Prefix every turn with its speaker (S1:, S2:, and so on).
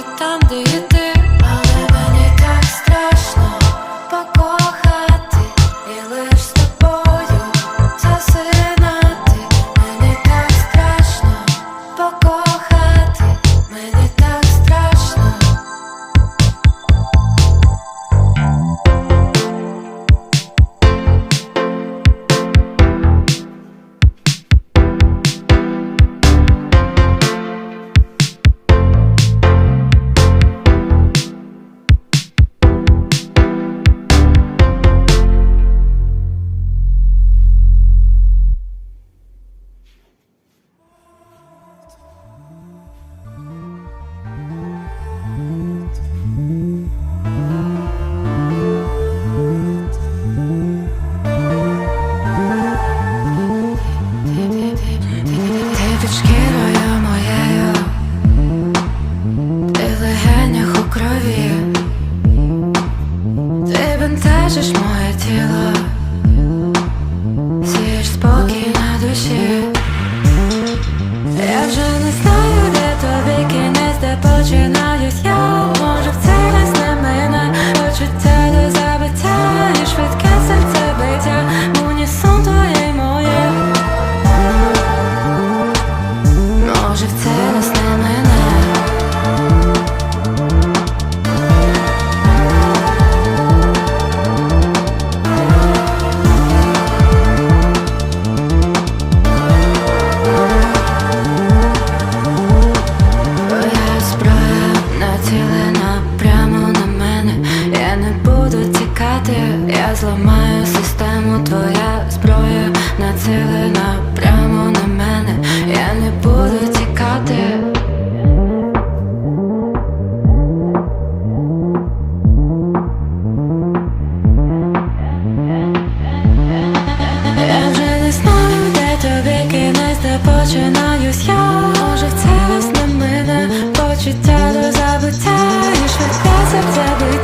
S1: Gerçekten değil 어제는 зламаю систему, твоя зброя націлена прямо на мене, я не буду тікати. Я вже не знаю, де тобі кінець, де починаюсь я Може в це мене почуття до забуття і швидке серце бить